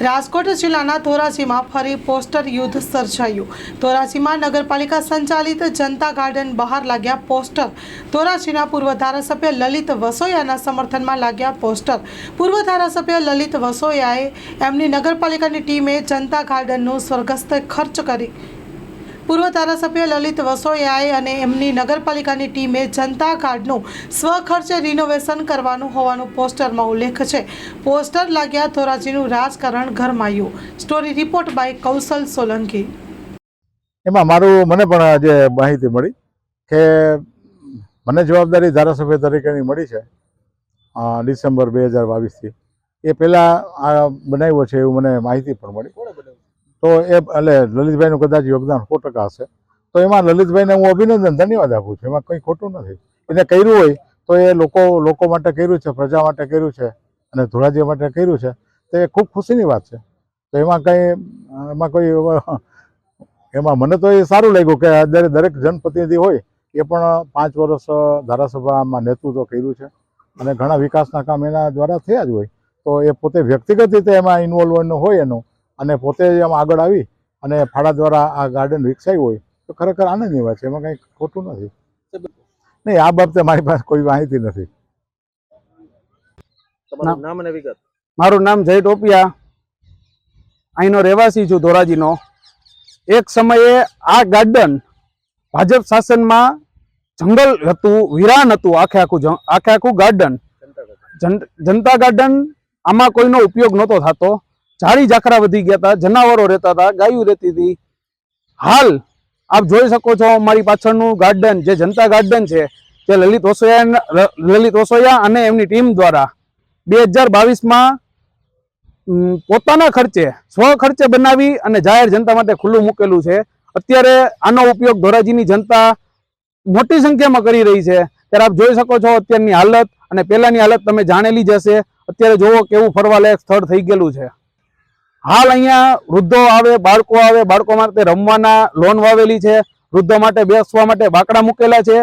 રાજકોટ જિલ્લાના ધોરાજીમાં ફરી પોસ્ટર યુદ્ધ સર્જાયું. ધોરાજીમાં નગરપાલિકા સંચાલિત જનતા ગાર્ડન બહાર લાગ્યા પોસ્ટર. ધોરાજીના પૂર્વ ધારાસભ્ય લલિત વસોયાના સમર્થનમાં લાગ્યા પોસ્ટર. પૂર્વ ધારાસભ્ય લલિત વસોયાએ એમની નગરપાલિકાની ટીમે જનતા ગાર્ડનનું સ્વર્ગસ્થ ખર્ચ કરી પૂર્વ ધારાસભ્ય લલિત વસોયાએ અને એમની નગરપાલિકાની ટીમે જનતા કાર્ડનું સ્વખર્ચે રિનોવેશન કરવાનું હોવાનું પોસ્ટરમાં ઉલ્લેખ છે. પોસ્ટર લાગ્યા ધોરાજીનું રાજકારણ ગરમાયું. Story report by Kaushal Solanki. એમાં મારું, મને પણ આજે માહિતી મળી કે મને જવાબદારી ધારાસભ્ય તરીકેની મળી છે ડિસેમ્બર બે હજાર બાવીસથી. એ પહેલાં આ બનાવ્યો છે એવું મને માહિતી પણ મળી. તો એ એટલે લલિતભાઈનું કદાચ યોગદાન સો ટકા હશે. તો એમાં લલિતભાઈને હું અભિનંદન, ધન્યવાદ આપું છું. એમાં કંઈ ખોટું નથી. એને કર્યું હોય તો એ લોકો લોકો માટે કર્યું છે, પ્રજા માટે કર્યું છે અને ધોરાજી માટે કર્યું છે. તો એ ખૂબ ખુશીની વાત છે. તો એમાં કંઈ, એમાં કોઈ એમાં મને તો એ સારું લાગ્યું કે દરેક દરેક જનપ્રતિનિધિ હોય એ પણ પાંચ વર્ષ ધારાસભામાં નેતૃત્વ કર્યું છે અને ઘણા વિકાસના કામ એના દ્વારા થયા જ હોય. તો એ પોતે વ્યક્તિગત રીતે એમાં ઇન્વોલ્વ હોય એનું. અને પોતે જ એમાં આગળ આવી અને ફાળા દ્વારા આ ગાર્ડન વિકસાયું હોય તો ખરેખર આનંદની વાત છે. એમાં કંઈ ખોટું નથી. નહીં આ બાબતે મારી પાસે કોઈ માહિતી નથી. તમારું નામ અને વિગત. મારું નામ જય ટોપિયા. અહીંનો રહેવાસી છું ધોરાજીનો. એક સમયે આ ગાર્ડન ભાજપ શાસનમાં જંગલ હતું વિરાન હતું આખે આખું આખે આખું ગાર્ડન જન- જનતા ગાર્ડન આમાં કોઈનો ઉપયોગ નહોતો થતો. ઝાડી ઝાકરા વધી ગયા હતા જનાવરો રહેતા હતા ગાયું રહેતી હતી. હાલ આપ જોઈ શકો છો અમારી પાછળનું ગાર્ડન, જે જનતા ગાર્ડન છે તે લલિત ઓસોયા લલિત ઓસોયા અને એમની ટીમ દ્વારા બે હજાર બાવીસમાં પોતાના ખર્ચે, સ્વ ખર્ચે બનાવી અને જાહેર જનતા માટે ખુલ્લું મૂકેલું છે. અત્યારે આનો ઉપયોગ ધોરાજીની જનતા મોટી સંખ્યામાં કરી રહી છે. ત્યારે આપ જોઈ શકો છો અત્યારની હાલત અને પહેલાંની હાલત તમે જાણેલી જ હશે. અત્યારે જોવો કેવું ફરવાલાયક સ્થળ થઈ ગયેલું છે. હાલ અહીંયા વૃદ્ધો આવે, બાળકો આવે, બાળકો માટે રમવાના લોન વાવેલી છે, વૃદ્ધો માટે બેસવા માટે બાકડા મૂકેલા છે,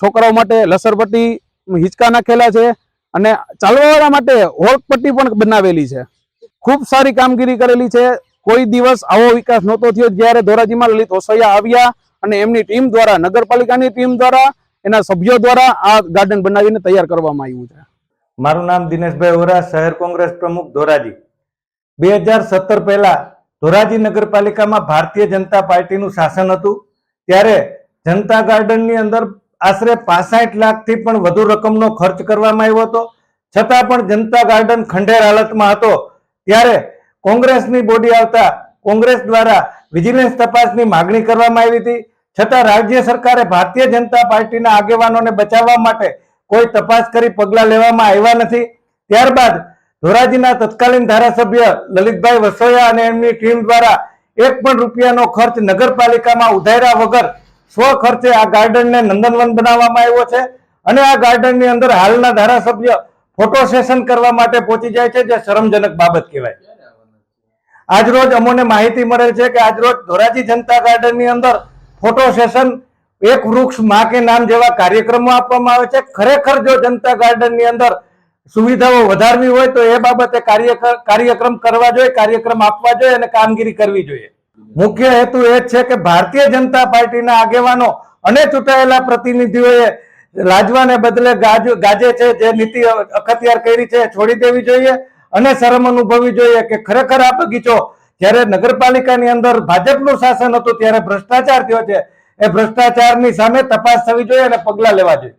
છોકરાઓ માટે લસરપટ્ટી હિંચકા નાખેલા છે અને ચાલવાવાળા માટે હોળપટ્ટી પણ બનાવેલી છે. ખૂબ સારી કામગીરી કરેલી છે. કોઈ દિવસ આવો વિકાસ નહોતો થયો જ્યારે ધોરાજીમાં લલિત ઓસૈયા આવ્યા અને એમની ટીમ દ્વારા, નગરપાલિકાની ટીમ દ્વારા, એના સભ્યો દ્વારા આ ગાર્ડન બનાવીને તૈયાર કરવામાં આવ્યું છે. મારું નામ દિનેશભાઈ ઓરા, શહેર કોંગ્રેસ પ્રમુખ ધોરાજી. બે હજાર સત્તર પહેલા ધોરાજી નગરપાલિકામાં ભારતીય જનતા પાર્ટીનું શાસન હતું. ત્યારે જનતા ગાર્ડનની અંદર આશરે પાસઠ લાખથી પણ વધુ રકમનો ખર્ચ કરવામાં આવ્યો હતો. છતાં પણ જનતા ગાર્ડન ખંડેર હાલતમાં હતો. ત્યારે કોંગ્રેસની બોડી આવતા કોંગ્રેસ દ્વારા વિજિલન્સ તપાસની માગણી કરવામાં આવી હતી. છતાં રાજ્ય સરકારે ભારતીય જનતા પાર્ટીના આગેવાનોને બચાવવા માટે કોઈ તપાસ કરી પગલાં લેવામાં આવ્યા નથી. ત્યારબાદ ધોરાજીના તત્કાલીન ધારાસભ્ય લલિતભાઈ વસોયા અને એમની ટીમ દ્વારા એક પણ રૂપિયાનો ખર્ચ નગરપાલિકામાં ઉધાર્યા વગર સ્વ ખર્ચે આ ગાર્ડનને નંદનવન બનાવવામાં આવ્યો છે. અને આ ગાર્ડનની અંદર હાલના ધારાસભ્ય ફોટો સેશન કરવા માટે પહોંચી જાય છે, જે શરમજનક બાબત કહેવાય. આજરોજ અમોને માહિતી મળેલ છે કે આજરોજ ધોરાજી જનતા ગાર્ડનની અંદર ફોટો સેશન એક વૃક્ષમાં કે નામ જેવા કાર્યક્રમો આપવામાં આવે છે. ખરેખર જો જનતા ગાર્ડનની અંદર સુવિધાઓ વધારવી હોય તો એ બાબતે કાર્ય કાર્યક્રમ કરવા જોઈએ, કાર્યક્રમ આપવા જોઈએ અને કામગીરી કરવી જોઈએ. મુખ્ય હેતુ એ છે કે ભારતીય જનતા પાર્ટીના આગેવાનો અને ચૂંટાયેલા પ્રતિનિધિઓએ લાજવાને બદલે ગાજે છે જે નીતિ અખતિયાર કરી છે છોડી દેવી જોઈએ અને શરમ અનુભવવી જોઈએ કે ખરેખર આ બગીચો જ્યારે નગરપાલિકાની અંદર ભાજપનું શાસન હતું ત્યારે ભ્રષ્ટાચાર થયો છે. એ ભ્રષ્ટાચારની સામે તપાસ થવી જોઈએ અને પગલાં લેવા જોઈએ.